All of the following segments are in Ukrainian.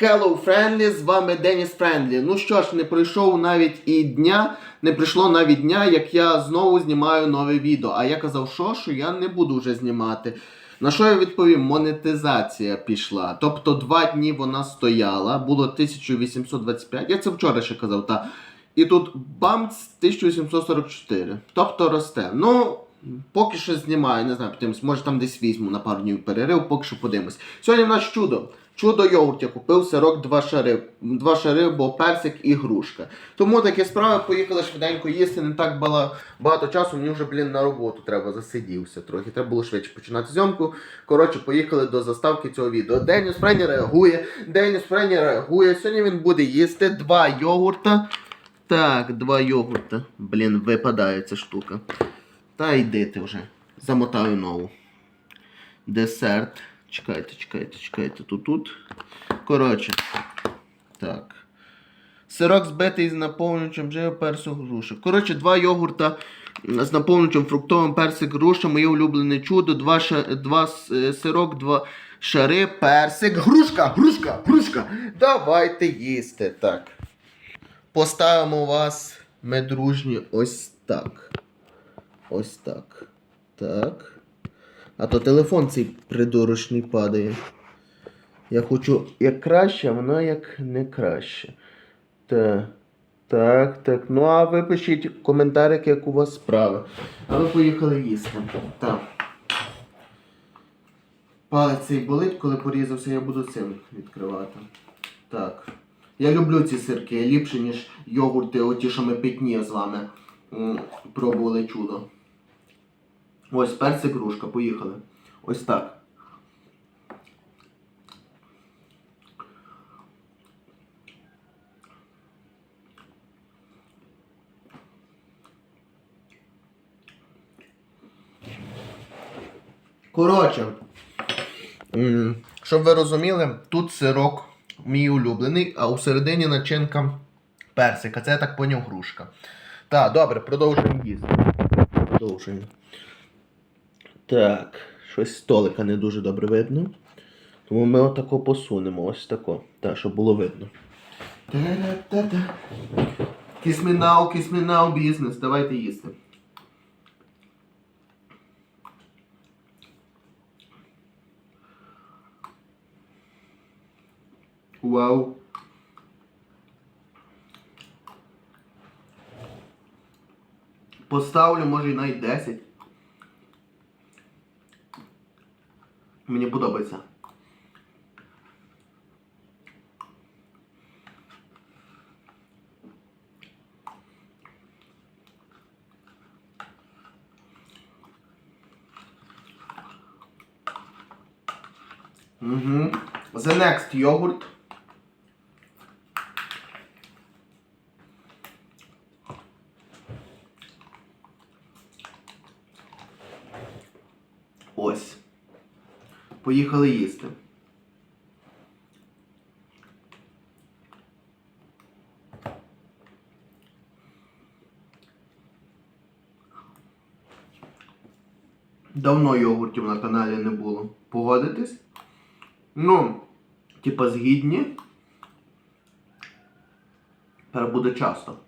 Hello Friendly, з вами Деніс Френдлі. Ну що ж, не пройшов навіть і дня, не прийшло навіть дня, як я знову знімаю нове відео. А я казав, що, що я не буду вже знімати. На що я відповім? Монетизація пішла. Тобто два дні вона стояла, було 1825. Я це вчора ще казав, та. І тут бамц 1844. Тобто росте. Ну, поки що знімаю, не знаю, подивимось, може там десь візьму на пару днів перерив, поки що подивимось. Сьогодні в нас чудо. Чудо йогурт купив сирок два шари. Два шари, бо персик і грушка. Тому такі справи поїхали швиденько їсти, не так бала- багато часу, мені вже, блін, на роботу треба, засидівся трохи. Треба було швидше починати зйомку. Коротше, поїхали до заставки цього відео. Деніс Френі реагує, Деніс Френі реагує. Сьогодні він буде їсти два йогурта. Так, два йогурта. Блін, випадає ця штука. Та йди ти вже. Замотаю нову. Десерт. Чекайте, чекайте, чекайте. Тут тут. Коротше. Так. Сирок збитий з наповнюючим жив персик груша. Коротше, два йогурта з наповнюючим фруктовим персик груша, моє улюблене чудо, два, ша... два е, сирок, два шари, персик, грушка, грушка, грушка. Давайте їсти. Так. Поставимо вас, ми дружні, ось так. Ось так. Так. А то телефон цей придурочний падає. Я хочу як краще, а воно як не краще. Так. Так, так. Ну а ви пишіть в коментарях, як у вас справи. А ми поїхали їсти. Так. Палець цей болить, коли порізався, я буду цим відкривати. Так. Я люблю ці сирки, ліпше, ніж йогурти, оті, що ми пітні з вами пробували чудо. Ось персик грушка, поїхали. Ось так. Коротше, щоб ви розуміли, тут сирок мій улюблений, а у середині начинка персика. Це я так поняв грушка. Так, добре, продовжуємо їсти. Продовжуємо. Так, щось столика не дуже добре видно. Тому ми отако посунемо, ось тако. Так, щоб було видно. Kiss me now, бізнес. Давайте їсти. Вау. Поставлю, може, і навіть 10. Мені подобається. Угу. The next йогурт. Ось. Поїхали їсти. Давно йогуртів на каналі не було. Погодитесь? Ну, типа згідні. Тепер буде часто.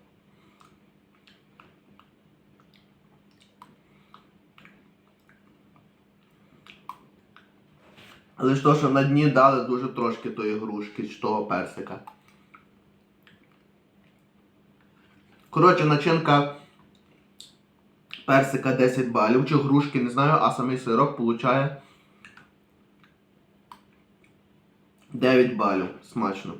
Але ж то, що на дні дали дуже трошки тої грушки чи того персика. Коротше, начинка персика 10 балів, чи грушки, не знаю, а самий сирок получає 9 балів. Смачно.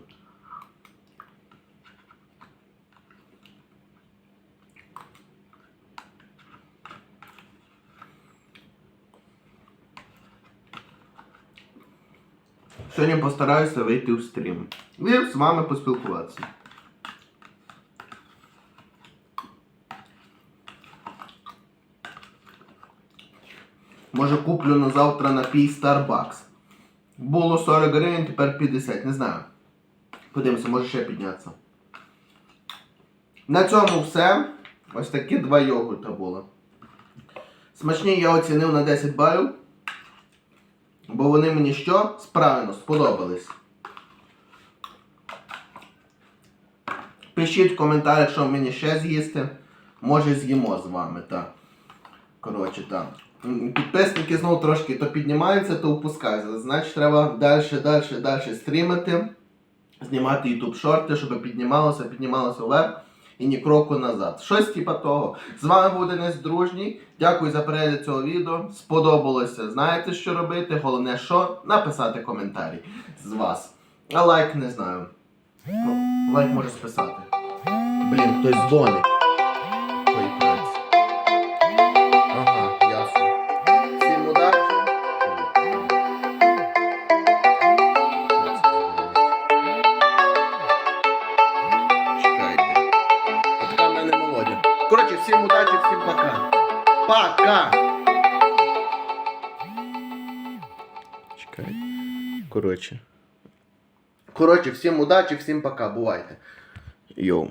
Сьогодні постараюся вийти в стрім. І з вами поспілкуватися. Може куплю на завтра напій Starbucks. Було 40 гривень, тепер 50, не знаю. Подивимося, може ще піднятися. На цьому все. Ось такі два йогурта було. Смачні я оцінив на 10 балів. Бо вони мені що? Справильно сподобались. Пишіть в коментарях, що мені ще з'їсти. Може з'їмо з вами. так. Коротше, так. Підписники знову трошки то піднімаються, то опускаються. Значить, треба далі, далі, далі стрімити, знімати YouTube шорти, щоб піднімалося, піднімалося вверх і ні кроку назад. Щось типа того. З вами був Денис Дружній. Дякую за перегляд цього відео. Сподобалося. Знаєте, що робити. Головне, що написати коментарі з вас. А лайк не знаю. Ну, лайк може списати. Блін, хтось дзвонить. Пока! Чекай. Коротше. Коротше, всім удачі, всім пока. Бувайте. Йоу.